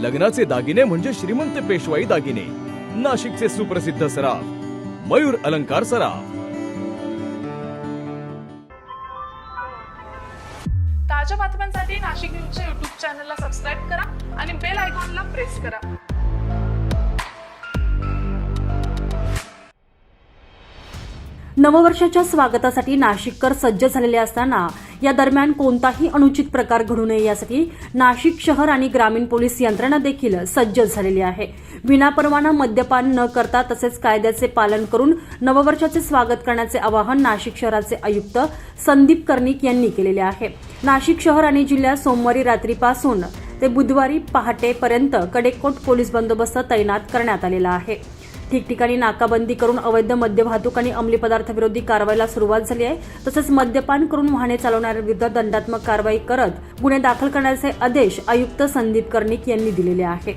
लग्नाचे दागिने म्हणजे श्रीमंत पेशवाई दागिने. नाशिकचे सुप्रसिद्ध सराफ मयूर अलंकार सराफ. ताज्या बातम्यांसाठी नाशिक न्यूजच्या युट्यूब चॅनलला सबस्क्राईब करा आणि बेल आयकॉनला प्रेस करा. नववर्षाच्या स्वागतासाठी नाशिककर सज्ज झालेले असताना या दरम्यान कोणताही अनुचित प्रकार घडू नये यासाठी नाशिक शहर आणि ग्रामीण पोलीस यंत्रणा देखील सज्ज झालेली आहे. विनापरवाना मद्यपान न करता तसेच कायद्याचे पालन करून नववर्षाचे स्वागत करण्याचे आवाहन नाशिक शहराचे आयुक्त संदीप कर्णिक यांनी केलेले आहे. नाशिक शहर आणि जिल्ह्यात सोमवारी रात्रीपासून ते बुधवारी पहाटेपर्यंत कडेकोट पोलीस बंदोबस्त तैनात करण्यात आलेला आहे. ठिकठिकाणी नाकाबंदी करून अवैध मद्य वाहतूक आणि अंमली पदार्थविरोधी कारवाईला सुरुवात झाली आहे. तसंच मद्यपान करून वाहने चालवणाऱ्यांविरुद्ध दंडात्मक कारवाई करत गुन्हे दाखल करण्याचे आदेश आयुक्त संदीप कर्णिक यांनी दिलेले आहे.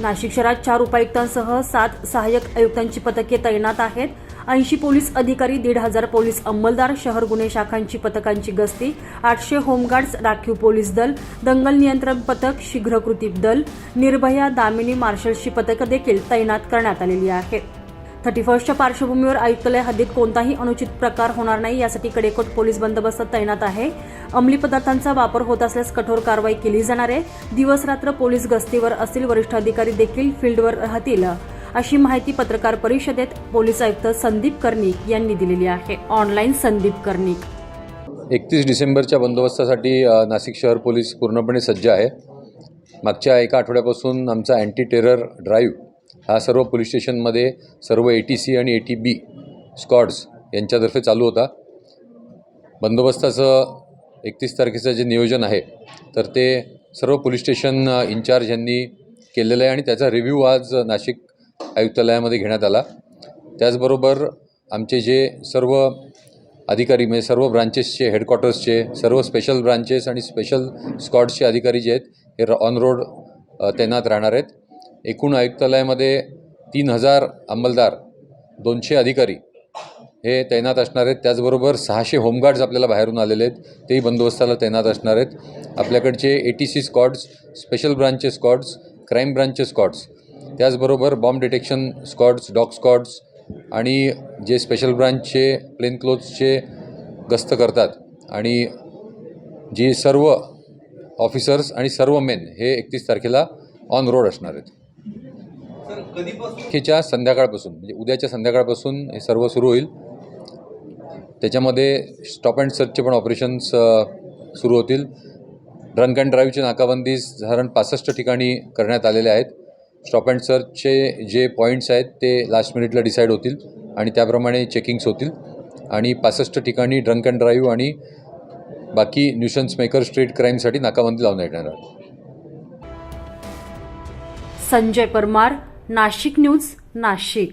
नाशिक शहरात चार उपायुक्तांसह सात सहाय्यक आयुक्तांची पथके तैनात आहेत. ऐंशी पोलीस अधिकारी दीड हजार पोलीस अंमलदार शहर गुन्हे शाखांची पथकांची गस्ती आठशे होमगार्ड्स राखीव पोलीस दल दंगल नियंत्रण पथक शीघ्र कृती दल निर्भया दामिनी मार्शल्सची पथकं देखील तैनात करण्यात आलेली आहे थर्टी फर्स्टच्या पार्श्वभूमीवर आयुक्तालय हद्दीत कोणताही अनुचित प्रकार होणार नाही यासाठी कडेकोट पोलीस बंदोबस्त तैनात आहे. अंमली पदार्थांचा वापर होत असल्यास कठोर कारवाई केली जाणार आहे. दिवस रात्र पोलीस गस्तीवर असतील वरिष्ठ अधिकारी देखील फील्डवर राहतील. अशी माहिती पत्रकार परिषदेत पोलीस आयुक्त संदीप कर्णिक यांनी दिलेली आहे. ऑनलाईन संदीप कर्णिक. एकतीस डिसेंबरच्या बंदोबस्तासाठी नाशिक शहर पोलीस पूर्णपणे सज्ज आहे. मागच्या एका आठवड्यापासून आमचा अँटी टेरर ड्राईव्ह हा सर्व पोलीस स्टेशनमध्ये सर्व ए टी सी आणि ए टी बी स्कॉड्स यांच्यातर्फे चालू होता. बंदोबस्ताचं एकतीस तारखेचं जे नियोजन आहे तर ते सर्व पोलीस स्टेशन इन्चार्ज यांनी केलेलं आहे आणि त्याचा रिव्ह्यू आज नाशिक आयुक्तालयामध्ये घेण्यात आला. त्याचबरोबर आमचे जे सर्व अधिकारी म्हणजे सर्व ब्रांचेसचे हेडक्वार्टर्सचे सर्व स्पेशल ब्रांचेस आणि स्पेशल स्कॉडचे अधिकारी जे आहेत हे ऑन रोड तैनात राहणार आहेत. एकूण आयुक्तालयामध्ये तीन हजार अंमलदार दोनशे अधिकारी हे तैनात असणार आहेत. त्याचबरोबर सहाशे होमगार्ड्स आपल्याला बाहेरून आलेले आहेत. तेही बंदोबस्ताला तैनात असणार आहेत. आपल्याकडचे A T C squads special branches squads crime branches squads त्याचबरोबर bomb detection squads dog squads आणि जे स्पेशल ब्रांचचे प्लेन क्लोथ्सचे गस्त करतात. आणि जी सर्व ऑफिसर्स आणि सर्व मेन हे एकतीस तारखेला ऑन रोड असणार आहेत. तारखेच्या संध्याकाळपासून म्हणजे उद्याच्या संध्याकाळपासून हे सर्व सुरू होईल. त्याच्यामध्ये स्टॉप अँड सर्चचे पण ऑपरेशन्स सुरू होतील. ड्रंक अँड ड्राईव्हची नाकाबंदी साधारण पासष्ट ठिकाणी करण्यात आलेले आहेत. स्टॉप अँड सर्चचे जे पॉईंट्स आहेत ते लास्ट मिनिटला डिसाईड होतील आणि त्याप्रमाणे चेकिंग्स होतील. आणि पासष्ट ठिकाणी ड्रंक अँड ड्राईव्ह आणि बाकी न्यूशन्स मेकर स्ट्रीट क्राईमसाठी नाकाबंदी लावण्यात येणार संजय परमार नाशिक न्यूज नाशिक.